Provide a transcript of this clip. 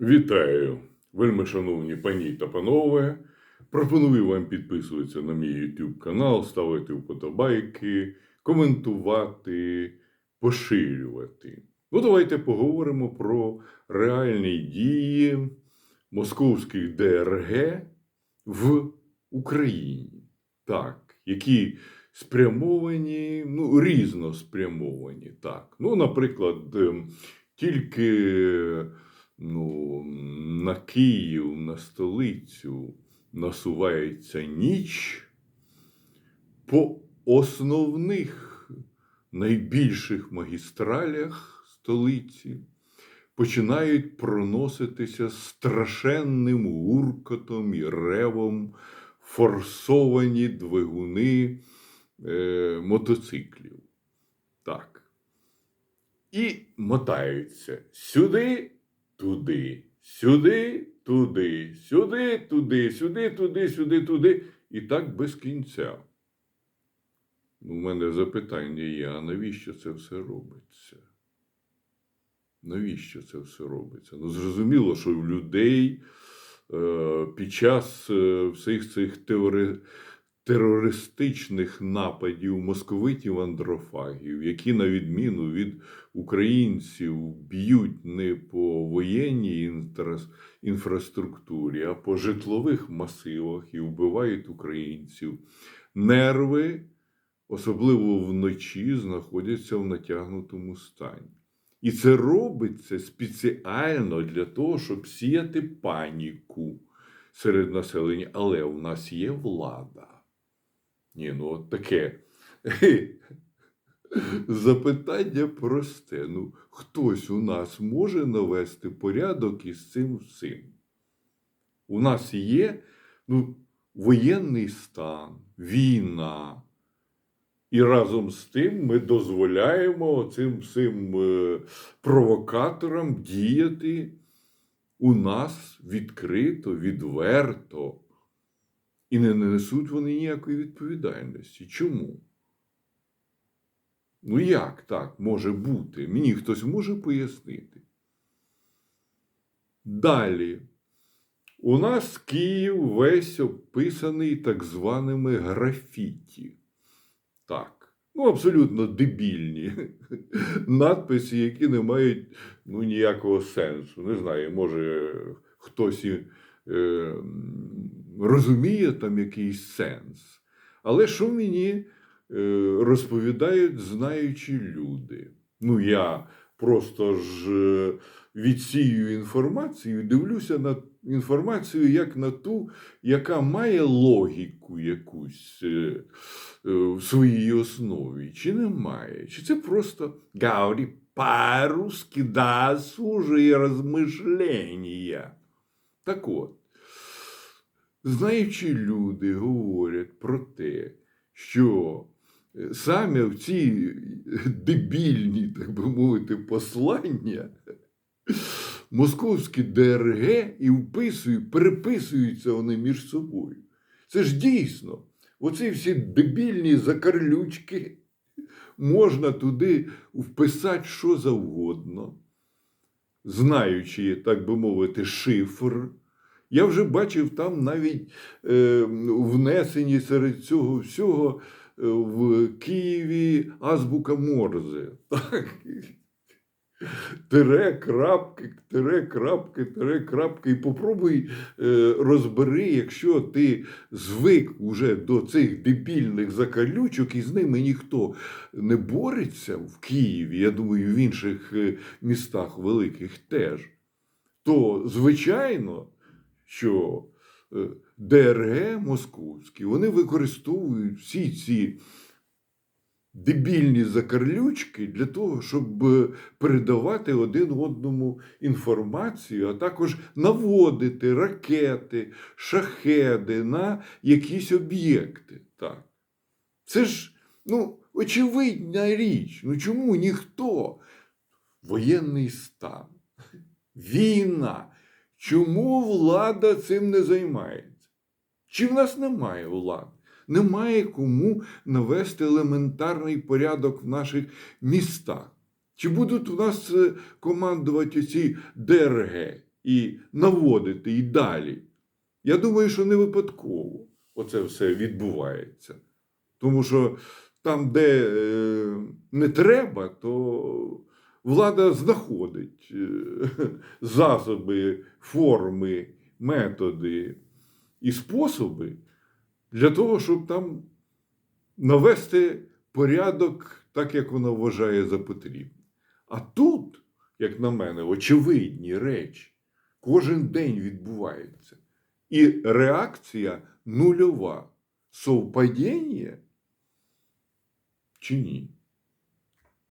Вітаю, вельми шановні пані та панове. Пропоную вам підписуватися на мій YouTube канал, ставити вподобайки, коментувати, поширювати. Ну, давайте поговоримо про реальні дії московських ДРГ в Україні. Так, які спрямовані, ну, різно спрямовані. Так. Ну, наприклад, ем, тільки ну, на Київ, на столицю насувається ніч по основних найбільших магістралях столиці починають проноситися страшенним гуркотом і ревом форсовані двигуни е, мотоциклів. Так. І мотаються сюди, туди, сюди, туди, сюди, туди, сюди, туди, сюди, туди. І так без кінця. У мене запитання є: а навіщо це все робиться? Навіщо це все робиться? Ну, зрозуміло, що в людей е, під час е, всіх цих теори... терористичних нападів московитів андрофагів, які, на відміну від українців, б'ють не по воєнній інфраструктурі, а по житлових масивах і вбивають українців, нерви, особливо вночі, знаходяться в натягнутому стані. І це робиться спеціально для того, щоб сіяти паніку серед населення. Але в нас є влада. Ні, ну от таке. Запитання просте. Ну, хтось у нас може навести порядок із цим всім. У нас є ну, воєнний стан, війна. І разом з тим ми дозволяємо цим всім е, провокаторам діяти у нас відкрито, відверто. І не несуть вони ніякої відповідальності. Чому? Ну як так може бути? Мені хтось може пояснити. Далі. У нас Київ весь описаний так званими графіті. Так. Ну, абсолютно дебільні надписи, які не мають ну, ніякого сенсу. Не знаю, може хтось е, розуміє там якийсь сенс. Але що мені е, розповідають знаючі люди? Ну, я просто ж е, відсію інформацію, дивлюся на інформацію як на ту, яка має логіку якусь е, в своїй основі, чи немає? Чи це просто гауді по-русски да сужие розмишлення? Так от, знаючи люди говорять про те, що е, саме в ці дебільні, так би мовити, послання московські ДРГ і вписують, переписуються вони між собою. Це ж дійсно, оці всі дебільні закарлючки можна туди вписати що завгодно, знаючи, так би мовити, шифр. Я вже бачив там навіть е, внесені серед цього всього е, в Києві азбука Морзе. Так. Тире, крапки, тире, крапки, тире, крапки. І попробуй е, розбери, якщо ти звик уже до цих дебільних закалючок, і з ними ніхто не бореться в Києві, я думаю, в інших е, містах великих теж, то звичайно, що е, ДРГ московські вони використовують всі ці дебільні закарлючки для того, щоб е, передавати один одному інформацію, а також наводити ракети, шахеди на якісь об'єкти. Так. Це ж ну, очевидна річ. Ну чому ніхто? Воєнний стан, війна. Чому влада цим не займається? Чи в нас немає влади? Немає кому навести елементарний порядок в наших містах. Чи будуть у нас е, командувати ці ДРГ, і наводити і далі. Я думаю, що не випадково оце все відбувається. Тому що там, де е, не треба, то влада знаходить е, засоби, форми, методи і способи для того, щоб там навести порядок так, як вона вважає за потрібне. А тут, як на мене, очевидні речі кожен день відбуваються. І реакція нульова. Совпадіння чи ні?